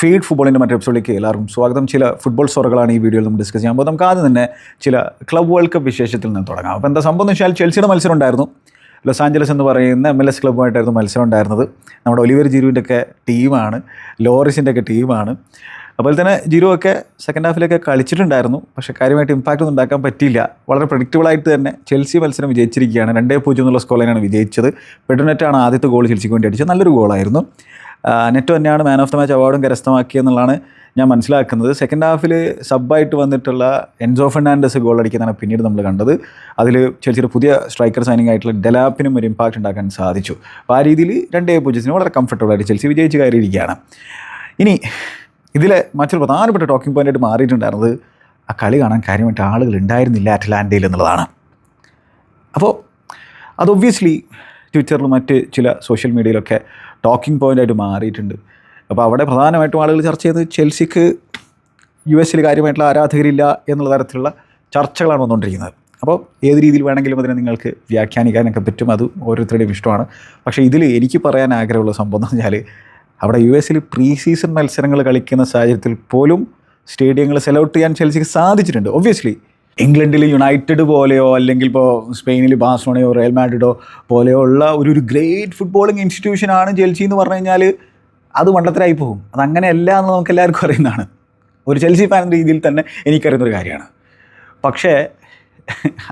Feed ഫുട്ബോളിന്റെ മറ്റൊരു എപ്പിസോഡിലേക്ക് എല്ലാവർക്കും സ്വാഗതം. ചില ഫുട്ബോൾ സ്റ്റോറുകളാണ് ഈ വീഡിയോയിൽ നമ്മൾ ഡിസ്കസ് ചെയ്യാൻ പോകുന്നത്. നമുക്ക് ആദ്യം തന്നെ ചില ക്ലബ് വേൾഡ് കപ്പ് വിശേഷത്തിൽ നിന്ന് തുടങ്ങാം. അപ്പോൾ എന്താ സംഭവം എന്ന് വെച്ചാൽ ചെൽസിയുടെ മത്സരം ഉണ്ടായിരുന്നു. ലോസ് ആഞ്ചലസ് എന്ന് പറയുന്ന എം എൽ എസ് ക്ലബ്ബുമായിട്ടായിരുന്നു മത്സരം ഉണ്ടായിരുന്നത്. നമ്മുടെ ഒലിവർ ജിരുവിന്റെ ഒക്കെ ടീമാണ് ലോറിസിന്റെ ഒക്കെ ടീമാണ് അതുപോലെ തന്നെ ജീരോ ഒക്കെ സെക്കൻഡ് ഹാഫിലൊക്കെ കളിച്ചിട്ടുണ്ടായിരുന്നു. പക്ഷേ കാര്യമായിട്ട് ഇമ്പാക്റ്റ് ഒന്നും ഉണ്ടാക്കാൻ പറ്റിയില്ല. വളരെ പ്രഡിക്റ്റബിളായിട്ട് തന്നെ ചെൽസി മത്സരം വിജയിച്ചിരിക്കുകയാണ്. രണ്ടേ പൂജ്യം എന്നുള്ള സ്കോറിലാണ് വിജയിച്ചത്. പെഡുനെറ്റാണ് ആദ്യത്തെ ഗോൾ ചെൽസിക്ക് വേണ്ടി അടിച്ചത്. നല്ലൊരു ഗോളായിരുന്നു നെറ്റോ തന്നെയാണ് മാൻ ഓഫ് ദ മാച്ച് അവാർഡും കരസ്ഥമാക്കിയെന്നുള്ളതാണ് ഞാൻ മനസ്സിലാക്കുന്നത്. സെക്കൻഡ് ഹാഫിൽ സബ്ബായിട്ട് വന്നിട്ടുള്ള എൻസോ ഫെർണാൻഡസ് ഗോൾ അടിക്കുന്നതാണ് പിന്നീട് നമ്മൾ കണ്ടത്. അതിൽ ചെറിയ പുതിയ സ്ട്രൈക്കർ സൈനിങ് ആയിട്ടുള്ള ഡെലാപ്പിനും ഒരു ഇമ്പാക്റ്റ് ഉണ്ടാക്കാൻ സാധിച്ചു. അപ്പോൾ ആ രീതിയിൽ രണ്ടേ പൂജ്യത്തിന് വളരെ കംഫർട്ടബിൾ ആയിട്ട് ചെൽസി വിജയിച്ച് കയറിയിരിക്കുകയാണ്. ഇനി ഇതിലെ മറ്റൊരു പ്രധാനപ്പെട്ട ടോക്കിംഗ് പോയിന്റായിട്ട് മാറിയിട്ടുണ്ടായിരുന്നത് ആ കളി കാണാൻ കാര്യമായിട്ട് ആളുകൾ ഉണ്ടായിരുന്നില്ല അറ്റ്ലാന്റയിൽ എന്നുള്ളതാണ്. അപ്പോൾ അത് ഒബ്വിയസ്ലി ട്വിറ്ററിലും മറ്റ് ചില സോഷ്യൽ മീഡിയയിലൊക്കെ ടോക്കിംഗ് പോയിന്റായിട്ട് മാറിയിട്ടുണ്ട്. അപ്പോൾ അവിടെ പ്രധാനമായിട്ടും ആളുകൾ ചർച്ച ചെയ്ത് ചെൽസിക്ക് യു എസിൽ കാര്യമായിട്ടുള്ള ആരാധകരില്ല എന്നുള്ള തരത്തിലുള്ള ചർച്ചകളാണ് വന്നുകൊണ്ടിരിക്കുന്നത്. അപ്പോൾ ഏത് രീതിയിൽ വേണമെങ്കിലും അതിനെ നിങ്ങൾക്ക് വ്യാഖ്യാനിക്കാനൊക്കെ പറ്റും. അത് ഓരോരുത്തരുടെയും ഇഷ്ടമാണ്. പക്ഷേ ഇതിൽ എനിക്ക് പറയാൻ ആഗ്രഹമുള്ള സംഭവം എന്ന് പറഞ്ഞാൽ അവിടെ യു എസിൽ പ്രീ സീസൺ മത്സരങ്ങൾ കളിക്കുന്ന സാഹചര്യത്തിൽ പോലും സ്റ്റേഡിയങ്ങൾ സെലൗട്ട് ചെയ്യാൻ ചെൽസിക്ക് സാധിച്ചിട്ടുണ്ട്. ഒബ്വിയസ്ലി ഇംഗ്ലണ്ടിൽ യുണൈറ്റഡ് പോലെയോ അല്ലെങ്കിൽ ഇപ്പോൾ സ്പെയിനിൽ ബാഴ്സലോണയോ റയൽ മാഡ്രിഡോ പോലെയോ ഉള്ള ഒരു ഒരു ഗ്രേറ്റ് ഫുട്ബോളിംഗ് ഇൻസ്റ്റിറ്റ്യൂഷനാണ് ചെൽസി എന്ന് പറഞ്ഞു കഴിഞ്ഞാൽ അത് മണ്ടത്തരായി പോകും. അത് അതങ്ങനെയല്ല എന്ന് നമുക്ക് എല്ലാവർക്കും അറിയുന്നതാണ്. ഒരു ചെൽസി ഫാൻ രീതിയിൽ തന്നെ എനിക്കറിയുന്നൊരു കാര്യമാണ്. പക്ഷേ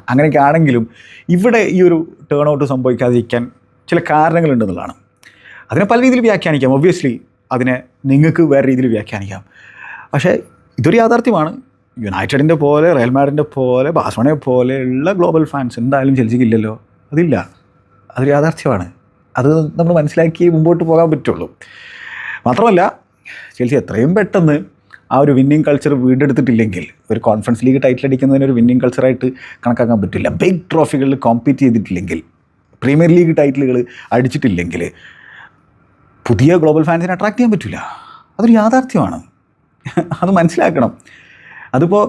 അങ്ങനെയൊക്കെ ആണെങ്കിലും ഇവിടെ ഈ ഒരു ടേൺ ഔട്ട് സംഭവിക്കാതിരിക്കാൻ ചില കാരണങ്ങളുണ്ടെന്നുള്ളതാണ് അതിനെ പല രീതിയിൽ വ്യാഖ്യാനിക്കാം. ഒബ്വിയസ്ലി അതിനെ നിങ്ങൾക്ക് വേറെ രീതിയിൽ വ്യാഖ്യാനിക്കാം. പക്ഷേ ഇതൊരു യാഥാർത്ഥ്യമാണ്. യുണൈറ്റഡിന്റെ പോലെ റയൽ മാഡിന്റെ പോലെ ബാഴ്സലോണയെ പോലെയുള്ള ഗ്ലോബൽ ഫാൻസ് എന്തായാലും ചെൽസിക്ക് ഇല്ലല്ലോ. അതില്ല. അതൊരു യാഥാർത്ഥ്യമാണ്. അത് നമ്മൾ മനസ്സിലാക്കി മുമ്പോട്ട് പോകാൻ പറ്റുള്ളൂ. മാത്രമല്ല ചെൽസി എത്രയും പെട്ടെന്ന് ആ ഒരു വിന്നിങ് കൾച്ചർ വീണ്ടെടുത്തിട്ടില്ലെങ്കിൽ ഒരു കോൺഫറൻസ് ലീഗ് ടൈറ്റിൽ അടിക്കുന്നതിന് ഒരു വിന്നിങ് കൾച്ചറായിട്ട് കണക്കാക്കാൻ പറ്റില്ല. ബിഗ് ട്രോഫികളിൽ കോമ്പീറ്റ് ചെയ്തിട്ടില്ലെങ്കിൽ പ്രീമിയർ ലീഗ് ടൈറ്റിലുകൾ അടിച്ചിട്ടില്ലെങ്കിൽ പുതിയ ഗ്ലോബൽ ഫാൻസിനെ അട്രാക്ട് ചെയ്യാൻ പറ്റില്ല അതൊരു യാഥാർത്ഥ്യമാണ്. അത് മനസ്സിലാക്കണം. അതിപ്പോൾ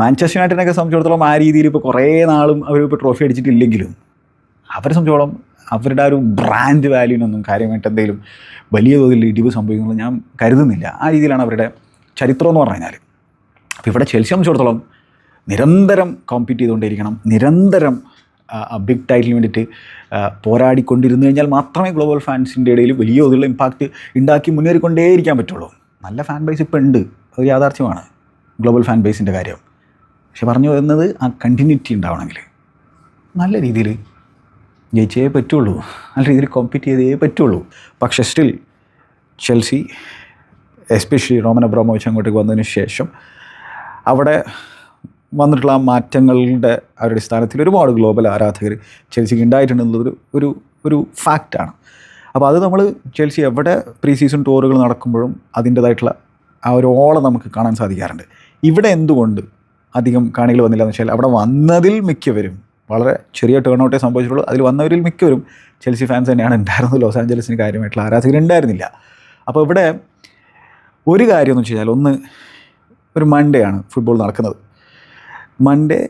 മാഞ്ചസ്റ്റർ യുണൈറ്റഡിനൊക്കെ സംബന്ധിച്ചിടത്തോളം ആ രീതിയിൽ ഇപ്പോൾ കുറേ നാളും അവർ ഇപ്പോൾ ട്രോഫി അടിച്ചിട്ടില്ലെങ്കിലും അവരെ സംബന്ധിച്ചോളം അവരുടെ ആ ഒരു ബ്രാൻഡ് വാല്യൂനൊന്നും കാര്യമായിട്ട് എന്തെങ്കിലും വലിയ തോതിൽ ഇടിവ് സംഭവിക്കുന്നത് ഞാൻ കരുതുന്നില്ല. ആ രീതിയിലാണ് അവരുടെ ചരിത്രം എന്ന് പറഞ്ഞു കഴിഞ്ഞാൽ അപ്പോൾ ഇവിടെ ചെൽസി സംബന്ധിച്ചിടത്തോളം നിരന്തരം കോമ്പീറ്റ് ചെയ്തുകൊണ്ടിരിക്കണം നിരന്തരം ബിഗ് ടൈറ്റിന് വേണ്ടിയിട്ട് പോരാടിക്കൊണ്ടിരുന്നു കഴിഞ്ഞാൽ മാത്രമേ ഗ്ലോബൽ ഫാൻസിന്റെ ഇടയിൽ വലിയ തോതിലുള്ള ഇമ്പാക്റ്റ് ഉണ്ടാക്കി മുന്നേറിക്കൊണ്ടേയിരിക്കാൻ പറ്റുള്ളൂ. നല്ല ഫാൻ ബേസ് ഇപ്പോൾ ഉണ്ട്. അത് യാഥാർത്ഥ്യമാണ്. ഗ്ലോബൽ ഫാൻ ബേസിന്റെ കാര്യം. പക്ഷെ പറഞ്ഞു വരുന്നത് ആ കണ്ടിന്യൂറ്റി ഉണ്ടാവണമെങ്കിൽ. നല്ല രീതിയിൽ ജയിച്ചേ പറ്റുള്ളൂ. നല്ല രീതിയിൽ കോമ്പീറ്റ് ചെയ്തേ പറ്റുള്ളൂ. പക്ഷെ still Chelsea especially Roman Abramovich അങ്ങോട്ടേക്ക് വന്നതിന് ശേഷം അവിടെ വന്നിട്ടുള്ള ആ മാറ്റങ്ങളുടെ അവരുടെ സ്ഥാനത്തിൽ ഒരുപാട് ഗ്ലോബൽ ആരാധകർ ചെൽസിക്ക് ഉണ്ടായിട്ടുണ്ടെന്നുള്ളൊരു ഒരു ഒരു ഫാക്റ്റാണ് അപ്പോൾ അത് നമ്മൾ ചെൽസി എവിടെ പ്രീ സീസൺ ടൂറുകൾ നടക്കുമ്പോഴും അതിന്റേതായിട്ടുള്ള ആ ഒരു ഓളം നമുക്ക് കാണാൻ സാധിക്കാറുണ്ട്. ഇവിടെ എന്തുകൊണ്ട് അധികം കാണികൾ വന്നില്ല എന്ന് വെച്ചാൽ അവിടെ വന്നതിൽ മിക്കവരും വളരെ ചെറിയ ടേൺ ഔട്ടേ സംഭവിച്ചിട്ടുള്ളൂ. അതിൽ വന്നവരിൽ മിക്കവരും ചെൽസി ഫാൻസ് തന്നെയാണ് ഉണ്ടായിരുന്നത്. ലോസ് ആഞ്ചലസിന് കാര്യമായിട്ടുള്ള ആരാധകർ ഉണ്ടായിരുന്നില്ല അപ്പോൾ ഇവിടെ ഒരു കാര്യം എന്ന് വെച്ച് കഴിഞ്ഞാൽ ഒന്ന് ഒരു മൺഡേ ആണ് ഫുട്ബോൾ നടക്കുന്നത്. മൺഡേ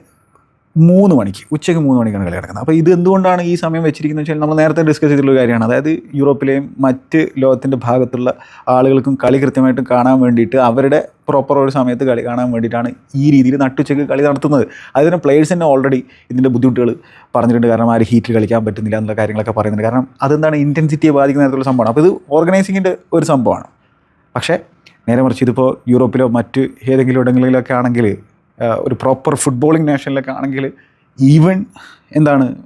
മൂന്ന് മണിക്ക് ഉച്ചയ്ക്ക് മൂന്ന് മണിക്കാണ് കളി നടക്കുന്നത്. അപ്പോൾ ഇത് എന്തുകൊണ്ടാണ് ഈ സമയം വെച്ചിരിക്കുന്നത് വെച്ചാൽ നമ്മൾ നേരത്തെ ഡിസ്കസ് ചെയ്തിട്ടുള്ള കാര്യമാണ്. അതായത് യൂറോപ്പിലെയും മറ്റ് ലോകത്തിന്റെ ഭാഗത്തുള്ള ആളുകൾക്കും കളി കൃത്യമായിട്ട് കാണാൻ വേണ്ടിയിട്ട് അവരുടെ പ്രോപ്പർ ഒരു സമയത്ത് കളി കാണാൻ വേണ്ടിയിട്ടാണ് ഈ രീതിയിൽ നട്ടുച്ചയ്ക്ക് കളി നടത്തുന്നത്. അതിന് പ്ലേയേഴ്സ് തന്നെ ഓൾറെഡി ഇതിന്റെ ബുദ്ധിമുട്ടുകൾ പറഞ്ഞിട്ടുണ്ട്. കാരണം ആര് ഹീറ്റിൽ കളിക്കാൻ പറ്റുന്നില്ല എന്നുള്ള കാര്യങ്ങളൊക്കെ പറയുന്നുണ്ട്. കാരണം അതെന്താണ് ഇന്റൻസിറ്റിയെ ബാധിക്കുന്ന തരത്തിലുള്ള സംഭവമാണ്. അപ്പോൾ ഇത് ഓർഗനൈസിങ്ങിന്റെ ഒരു സംഭവമാണ്. പക്ഷേ നേരെ മറിച്ച് ഇതിപ്പോൾ യൂറോപ്പിലോ മറ്റ് ഏതെങ്കിലും ഇടങ്ങളിലൊക്കെ ആണെങ്കിൽ ഒരു പ്രോപ്പർ ഫുട്ബോളിംഗ് നാഷനിലൊക്കെ ആണെങ്കിൽ ഈവൻ എന്താണ്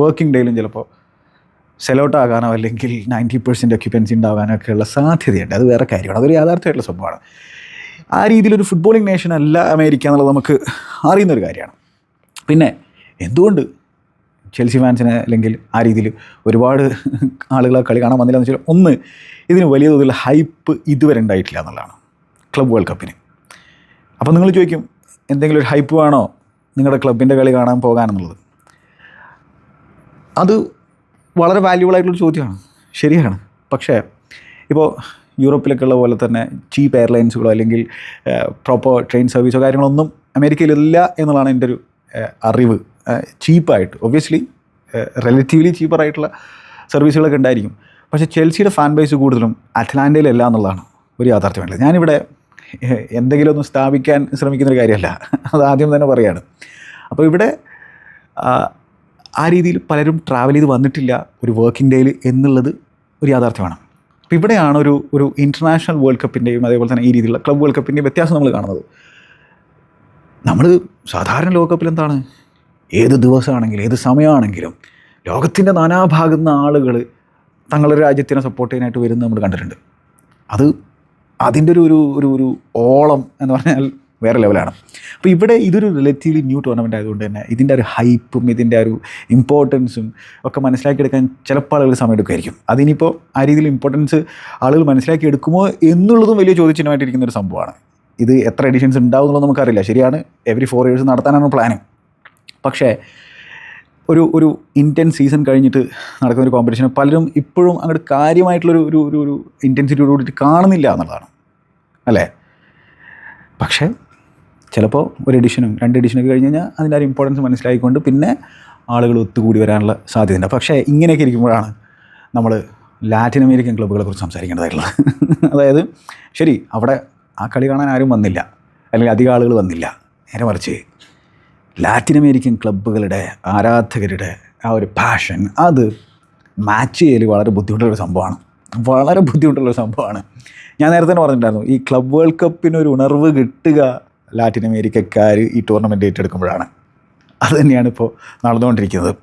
വർക്കിംഗ് ഡേയിലും ചിലപ്പോൾ സെലോട്ട് അല്ലെങ്കിൽ നയന്റി പെർസെന്റ് ഒക്യുപ്പൻസി ഉണ്ടാകാനോ ഒക്കെയുള്ള സാധ്യതയുണ്ട്. അത് വേറെ കാര്യമാണ്. അതൊരു യാഥാർത്ഥ്യമായിട്ടുള്ള സംഭവമാണ്. ആ രീതിയിലൊരു ഫുട്ബോളിംഗ് നേഷൻ അല്ല അമേരിക്ക എന്നുള്ളത് നമുക്ക് അറിയുന്നൊരു കാര്യമാണ്. പിന്നെ എന്തുകൊണ്ട് ചെൽസി ഫാൻസിനെ അല്ലെങ്കിൽ ആ രീതിയിൽ ഒരുപാട് ആളുകൾ കളി കാണാൻ വന്നില്ല എന്ന് വെച്ചാൽ ഒന്ന് ഇതിന് വലിയ തോതിൽ ഹൈപ്പ് ഇതുവരെ ഉണ്ടായിട്ടില്ല എന്നുള്ളതാണ്. ക്ലബ് വേൾഡ് കപ്പിന് അപ്പോൾ നിങ്ങൾ ചോദിക്കും എന്തെങ്കിലും ഒരു ഹൈപ്പ് വേണോ നിങ്ങളുടെ ക്ലബിന്റെ കളി കാണാൻ പോകാനെന്നുള്ളത്? അത് വളരെ വാല്യൂബിൾ ആയിട്ടുള്ള ചോദ്യമാണ്. ശരിയാണ്. പക്ഷേ ഇപ്പോൾ യൂറോപ്പിലൊക്കെ ഉള്ള പോലെ തന്നെ ചീപ്പ് എയർലൈൻസുകളോ അല്ലെങ്കിൽ പ്രോപ്പർ ട്രെയിൻ സർവീസോ കാര്യങ്ങളൊന്നും അമേരിക്കയിലില്ല എന്നുള്ളതാണ് എന്റെ ഒരു അറിവ്. ചീപ്പായിട്ട് ഒബ്വിയസ്ലി റിലേറ്റീവ്ലി ചീപ്പറായിട്ടുള്ള സർവീസുകളൊക്കെ ഉണ്ടായിരിക്കും. പക്ഷേ ചെൽസിയുടെ ഫാൻ ബേസ് കൂടുതലും അറ്റ്ലാന്റയിലല്ല എന്നുള്ളതാണ് ഒരു യാഥാർത്ഥ്യമല്ല ഞാനിവിടെ എന്തെങ്കിലും ഒന്ന് സ്ഥാപിക്കാൻ ശ്രമിക്കുന്നൊരു കാര്യമല്ല. അത് ആദ്യം തന്നെ പറയാണ്. അപ്പോൾ ഇവിടെ ആ, രീതിയിൽ പലരും ട്രാവൽ ചെയ്ത് വന്നിട്ടില്ല. ഒരു വർക്കിംഗ് ഡേയിൽ എന്നുള്ളത് ഒരു യാഥാർത്ഥ്യമാണ്. അപ്പോൾ ഇവിടെയാണ് ഒരു ഒരു ഇന്റർനാഷണൽ വേൾഡ് കപ്പിന്റെയും അതേപോലെ തന്നെ ഈ രീതിയിലുള്ള ക്ലബ് വേൾഡ് കപ്പിന്റെയും വ്യത്യാസം നമ്മൾ കാണുന്നത്. നമ്മൾ സാധാരണ ലോകകപ്പിൽ എന്താണ്? ഏത് ദിവസമാണെങ്കിലും ഏത് സമയമാണെങ്കിലും ലോകത്തിന്റെ നാനാഭാഗുന്ന നിന്ന് ആളുകൾ തങ്ങളുടെ രാജ്യത്തിനെ സപ്പോർട്ട് ചെയ്യാനായിട്ട് വരുന്നത് നമ്മൾ കണ്ടിട്ടുണ്ട്. അത് അതിന്റെ ഒരു ഒരു ഒരു ഓളം എന്ന് പറഞ്ഞാൽ വേറെ ലെവലാണ്. അപ്പോൾ ഇവിടെ ഇതൊരു റിലേറ്റീവ്ലി ന്യൂ ടൂർണമെന്റ് ആയതുകൊണ്ട് തന്നെ ഇതിന്റെ ഒരു ഹൈപ്പും ഇതിന്റെ ഒരു ഇമ്പോർട്ടൻസും ഒക്കെ മനസ്സിലാക്കിയെടുക്കാൻ ചിലപ്പോൾ ആളുകൾ സമയം എടുക്കുമായിരിക്കും അതിനിപ്പോൾ ആ രീതിയിൽ ഇമ്പോർട്ടൻസ് ആളുകൾ മനസ്സിലാക്കി എടുക്കുമോ എന്നുള്ളതും വലിയ ചോദ്യചിഹ്നമായിട്ടിരിക്കുന്ന ഒരു സംഭവമാണ്. ഇത് എത്ര എഡിഷൻസ് ഉണ്ടാവും എന്നുള്ളത് നമുക്കറിയില്ല. ശരിയാണ് എവറി ഫോർ ഇയേഴ്സ് നടത്താനാണ് പ്ലാന് പക്ഷേ ഒരു ഒരു ഇന്ത്യൻ സീസൺ കഴിഞ്ഞിട്ട് നടക്കുന്ന ഒരു കോമ്പറ്റീഷൻ പലരും ഇപ്പോഴും അങ്ങോട്ട് കാര്യമായിട്ടുള്ളൊരു ഒരു ഒരു ഇന്റൻസിറ്റിയോട് കൂടിയിട്ട് കാണുന്നില്ല എന്നുള്ളതാണ്. അല്ലേ? പക്ഷേ ചിലപ്പോൾ ഒരു എഡിഷനും രണ്ട് എഡിഷനൊക്കെ കഴിഞ്ഞ് കഴിഞ്ഞാൽ അതിന്റെ ഒരു ഇമ്പോർട്ടൻസ് മനസ്സിലായിക്കൊണ്ട് പിന്നെ ആളുകൾ ഒത്തുകൂടി വരാനുള്ള സാധ്യതയുണ്ട്. പക്ഷേ ഇങ്ങനെയൊക്കെ ഇരിക്കുമ്പോഴാണ് നമ്മൾ ലാറ്റിൻ അമേരിക്കൻ ക്ലബ്ബുകളെ കുറിച്ച് സംസാരിക്കേണ്ടതായിട്ടുള്ളത്. അതായത് ശരി അവിടെ ആ കളി കാണാൻ ആരും വന്നില്ല. അല്ലെങ്കിൽ അധികം ആളുകൾ വന്നില്ല. നേരെ മറിച്ച് ലാറ്റിൻ അമേരിക്കൻ ക്ലബ്ബുകളുടെ ആരാധകരുടെ ആ ഒരു പാഷൻ അത് മാച്ച് ചെയ്യൽ വളരെ ബുദ്ധിമുട്ടുള്ളൊരു സംഭവമാണ്. വളരെ ബുദ്ധിമുട്ടുള്ള സംഭവമാണ്. ഞാൻ നേരത്തെ തന്നെ പറഞ്ഞിട്ടുണ്ടായിരുന്നു ഈ ക്ലബ് വേൾഡ് കപ്പിനൊരു ഉണർവ് കിട്ടുക ലാറ്റിൻ അമേരിക്കക്കാർ ഈ ടൂർണമെന്റ് ഏറ്റെടുക്കുമ്പോഴാണ്. അത് തന്നെയാണ് ഇപ്പോൾ നടന്നുകൊണ്ടിരിക്കുന്നത്.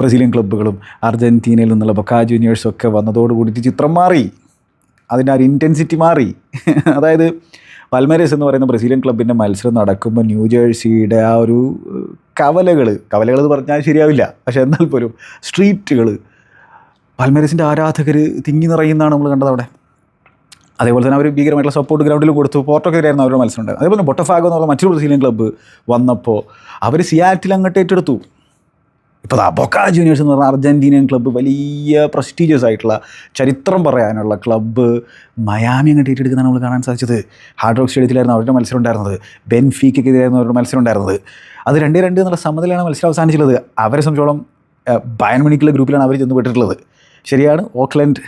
ബ്രസീലിയൻ ക്ലബ്ബുകളും അർജന്റീനയിൽ നിന്നുള്ള ബൊക്കാ ജൂനിയേഴ്സും ഒക്കെ വന്നതോടുകൂടിയിട്ട് ചിത്രം മാറി. അതിന്റെ ആ ഒരു ഇന്റൻസിറ്റി മാറി. അതായത് പൽമരസ് എന്ന് പറയുന്ന ബ്രസീലിയൻ ക്ലബിന്റെ മത്സരം നടക്കുമ്പോൾ ന്യൂജേഴ്സിയുടെ ആ ഒരു കവലകൾ കവലകൾ എന്ന് പറഞ്ഞാൽ ശരിയാവില്ല. പക്ഷേ എന്നാൽ പോലും സ്ട്രീറ്റുകൾ പൽമേരസിന്റെ ആരാധകർ തിങ്ങി നിറയുന്നതാണ് നമ്മൾ കണ്ടത് അവിടെ. അതേപോലെ തന്നെ അവർ ഭീകരമായിട്ടുള്ള സപ്പോർട്ട് ഗ്രൗണ്ടിൽ കൊടുത്തു. പോർട്ടോക്കെതിരായിരുന്നു അവരുടെ മത്സരം അതേപോലെ ബൊട്ടഫാഗോ എന്നുള്ള മറ്റൊരു ബ്രസീലിയൻ ക്ലബ്ബ് വന്നപ്പോൾ അവർ സിയാറ്റിൽ അങ്ങോട്ട് ഏറ്റെടുത്തു. ഇപ്പോൾ ദാ ബൊക്ക ജൂനിയേഴ്സ് എന്ന് പറഞ്ഞ അർജന്റീനിയൻ ക്ലബ്ബ് വലിയ പ്രസ്റ്റീജിയസ് ആയിട്ടുള്ള ചരിത്രം പറയാനുള്ള ക്ലബ്ബ് മയാമി അങ്ങോട്ട് ഏറ്റെടുക്കുന്ന നമ്മൾ കാണാൻ സാധിച്ചത്. ഹാർഡ് റോക്ക് സ്റ്റേഡിയത്തിലായിരുന്നു അവരുടെ മത്സരം ഉണ്ടായിരുന്നത്. ബെൻഫീക്കെതിരായിരുന്നു അവരുടെ മത്സരം ഉണ്ടായിരുന്നത്. അത് രണ്ടേ രണ്ട് എന്നുള്ള സമനിലയാണ് മത്സരം അവസാനിച്ചുള്ളത് അവരെ സംബന്ധിച്ചോളം ബയൻമണിക്കുള്ള ഗ്രൂപ്പിലാണ് അവർ ചെന്ന് പെട്ടിട്ടുള്ളത്. ശരിയാണ്. ഓക്ലൻഡ്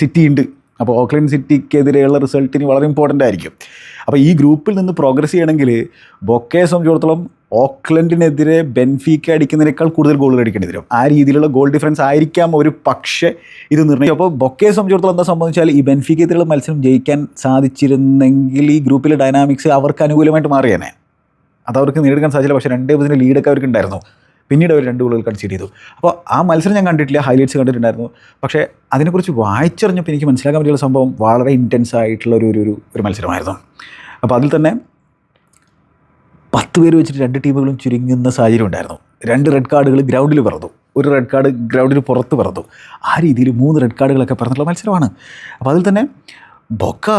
സിറ്റി ഉണ്ട്. അപ്പോൾ ഓക്ലൻഡ് സിറ്റിക്കെതിരെയുള്ള റിസൾട്ടിന് വളരെ ഇമ്പോർട്ടന്റ് ആയിരിക്കും. അപ്പോൾ ഈ ഗ്രൂപ്പിൽ നിന്ന് പ്രോഗ്രസ് ചെയ്യണമെങ്കിൽ ബൊക്കയെ സംബന്ധിച്ചിടത്തോളം ഓക്ലൻഡിനെതിരെ ബെൻഫീക്ക അടിക്കുന്നതിനേക്കാൾ കൂടുതൽ ഗോളുകൾ അടിക്കേണ്ടി വരും. ആ രീതിയിലുള്ള ഗോൾ ഡിഫറൻസ് ആയിരിക്കാം ഒരു പക്ഷേ ഇത് നിർണയിക്കും. അപ്പോൾ ബൊക്കയെ സംബന്ധിച്ചിടത്തോളം എന്താ സംബന്ധിച്ചാൽ ഈ ബെൻഫീക്കെതിരെയുള്ള മത്സരം ജയിക്കാൻ സാധിച്ചിരുന്നെങ്കിൽ ഈ ഗ്രൂപ്പിലെ ഡൈനാമിക്സ് അവർക്ക് അനുകൂലമായിട്ട് മാറിയേനെ. അത് അവർക്ക് നേടിക്കാൻ സാധിച്ചില്ല. പക്ഷേ രണ്ടേ പതിന്റെ ലീഡൊക്കെ അവർക്ക് ഉണ്ടായിരുന്നു. പിന്നീട് അവർ രണ്ട് ഗോളുകൾ കൺസീഡ് ചെയ്തു. അപ്പോൾ ആ മത്സരം ഞാൻ കണ്ടിട്ടില്ല ഹൈലൈറ്റ്സ് കണ്ടിട്ടുണ്ടായിരുന്നു. പക്ഷേ അതിനെക്കുറിച്ച് വായിച്ചറിഞ്ഞപ്പോൾ എനിക്ക് മനസ്സിലാക്കാൻ പറ്റിയുള്ള സംഭവം വളരെ ഇന്റൻസ് ആയിട്ടുള്ള ഒരു ഒരു ഒരു മത്സരമായിരുന്നു. അപ്പോൾ അതിൽ തന്നെ പത്ത് പേര് വെച്ചിട്ട് രണ്ട് ടീമുകളും ചുരുങ്ങുന്ന സാഹചര്യം ഉണ്ടായിരുന്നു. രണ്ട് റെഡ് കാർഡുകൾ ഗ്രൗണ്ടിൽ പറന്നു. ഒരു റെഡ് കാർഡ് ഗ്രൗണ്ടിന് പുറത്ത് പറന്നു. ആ രീതിയിൽ മൂന്ന് റെഡ് കാർഡുകളൊക്കെ പറഞ്ഞിട്ടുള്ള മത്സരമാണ്. അപ്പോൾ അതിൽ തന്നെ ബൊക്ക